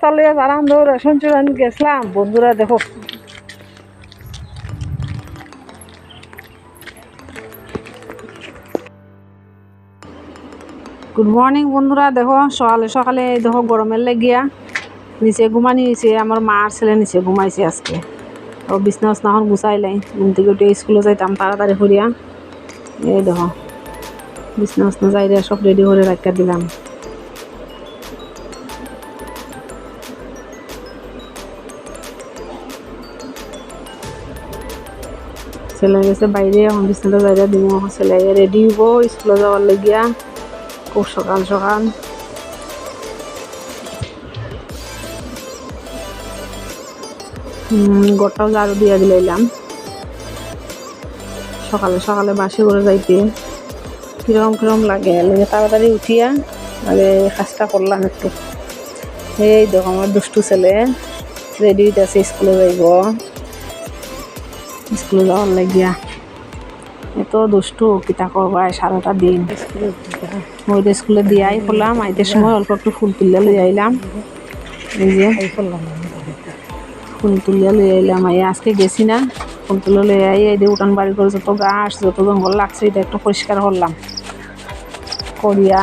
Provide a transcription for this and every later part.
বস্তা লইয়া যারাম ধর, রেশন গেছিলাম। বন্ধুরা, দেখো। গুড মর্নিং বন্ধুরা, দেখো, সকালে সকালে, দেখো, গরমের লেগিয়া নিচে ঘুমানি হয়েছে, আমার মার ছেলে নিচে ঘুমাইছে আজকে। ও বিছনা উছনাখন গুছাইলাই ঘুম থেকে উঠে স্কুলে যাইতাম, তাড়াতাড়ি করিয়া এই দেখো, বিছনা উছনা যাই সব রেডি করে রাখা দিলাম। ছেলে গেছে বাইরে, এখন বিছনাটা যাই দিব এখন ছেলে রেডি হব স্কুলে যাওয়ার লাগিয়া খুব সকাল সকাল। গোটাও ঝাড়ু দিয়ে দিলাম সকালে সকালে বাসি করে যাইতে কীরকম কীরকম লাগে লাগে তাড়াতাড়ি উঠিয়া আগে কাজটা করলাম একটু। এই দেখো আমার দুষ্টু ছেলে রেডি হইতেছে স্কুলে যাইব স্কুলে যাওয়ার লাগিয়া। এত দুষ্টু কিতা করবাই সারাটা দিন। ওই স্কুলে দিয়াই করলাম আইতে সময় অল্প একটু ফুল তুলিয়া লই আইলাম। এই যে, ফুল তুলিয়া লই আইলাম। আই আজকে গেছি না, ফুল তুলে লই আই এই যে উঠান বাড়ি করে যত গাছ যত জঙ্গল লাগছে, এটা একটু পরিষ্কার করলাম করিয়া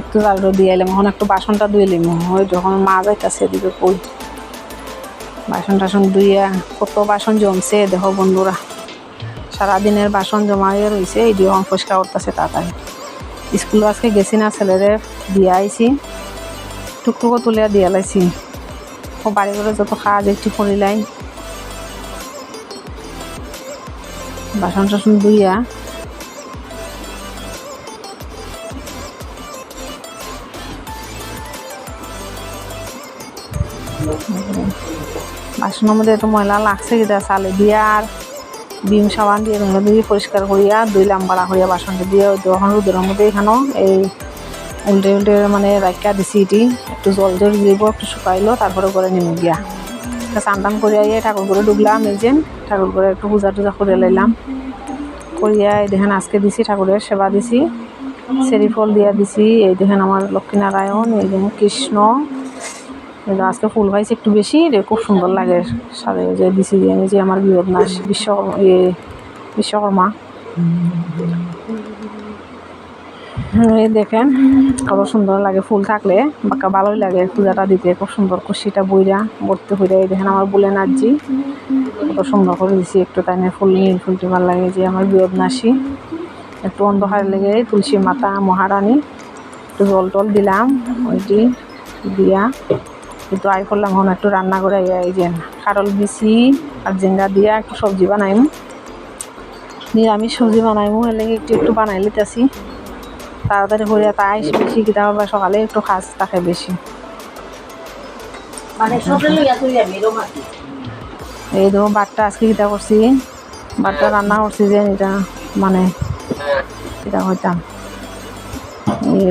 একটু আলু দিয়ে এলাম। এখন একটু বাসনটা ধুয়ে এলাম ওই যখন মা যাইতেছে এদিকে কই? বাসন টাসন ধুইয়া কত বাসন জমছে দেখো বন্ধুরা। সারাদিনের বাসন জমা হয়ে রয়েছে এই দিয়ে এখন পরিষ্কার করতেছে তাড়াতাড়ি। স্কুলে আজকে গেছি না ছেলেরে দিয়ে আইছি। টুকটুকো তুলিয়া দিয়ে লাইছি। ও বাড়ি করে যত কাজ একটু করিলাই। বাসন টাসন ধুইয়া বাসনের মধ্যে একটু ময়লা লাগছে কিটা চালে দিয়া আর বিম সাবান দিয়ে রঙে দিয়ে পরিষ্কার করিয়া, দুই লাম্বাড়া করিয়া বাসনটা দিয়ে যখন রোদের মধ্যে এখানেও এই উল্টে উল্টে মানে রাখা দিছি এটি। একটু জল জল দিব, একটু শুকাইলো, তারপরে করে নেমে গিয়া। চান টান করিয়া ইয়ে ঠাকুর করে ডুবলাম এই যে ঠাকুর করে একটু পূজা টুজা করে লাইলাম। করিয়া এই দেখেন আজকে দিছি, ঠাকুরের সেবা দিছি। সেরি ফল দিয়া দিছি, এই দেখেন আমার লক্ষ্মীনারায়ণ এই দেখেন কৃষ্ণ আজকে ফুল পাইছে একটু বেশি, রে খুব সুন্দর লাগে। সাথে যে দিছি যে আমি যে আমার বিরোধ নাশ বিশ্ব ইয়ে বিশ্বকর্মা এই দেখেন, কত সুন্দর লাগে ফুল থাকলে বাঁকা ভালোই লাগে পূজাটা দিতে, খুব সুন্দর কুশিটা বইরা, ভর্তি হইরা। এই দেখেন আমার বলে নাচজি কত সুন্দর করে দিছি একটু, তাই ফুল নীল, ফুলটি ভালো লাগে যে আমার বিরোধ নাসি একটু অন্ধকার লেগে তুলসী মাতা, মহারানী, একটু জল টল দিলাম, ওইটি দিয়া। কিন্তু আই করলাম এখন একটু রান্না করে এই যে কারল বিচি আর জেঙ্গা দিয়া একটু সবজি বানাইম। নিরামিষ সবজি বানাইমু এলে একটু একটু বানাই লিতেছি তাড়াতাড়ি করিয়া তাই বেশি কিতা বা সকালে একটু কাজ থাকে বেশি। মানে এই দেখো বাটটা আজকে কিতা করছি? বাটটা রান্না করছি যে এটা মানে কিতা হইতাম।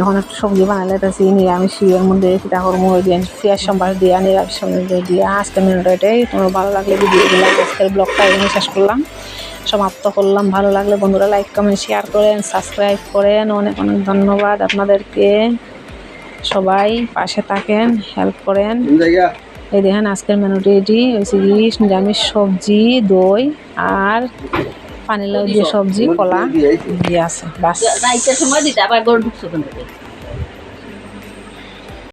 এখন একটু সবজি বানাইলে তাছি নিরামিষ এর মধ্যে কিতা করব ওই যে পেঁয়াজ সম্বার দিয়া নিরামিষ সম্বার দিয়া আজকে মেনুটা এটাই তোমার ভালো লাগলে ভিডিও দিলাম আজকের ব্লগটা এখানে শেষ করলাম সমাপ্ত করলাম ভালো লাগলে বন্ধুরা লাইক কমেন্ট শেয়ার করেন সাবস্ক্রাইব করেন অনেক অনেক ধন্যবাদ আপনাদেরকে সবাই পাশে থাকেন হেল্প করেন। এই দেখেন আজকের মেনুটি এটি হয়েছে কি নিরামিষ সবজি দই আর পানিলাউ দিয়ে সবজি কলা দিয়ে আছে বাস রাইতের সময় দিতে আবার গরু ঢুকছো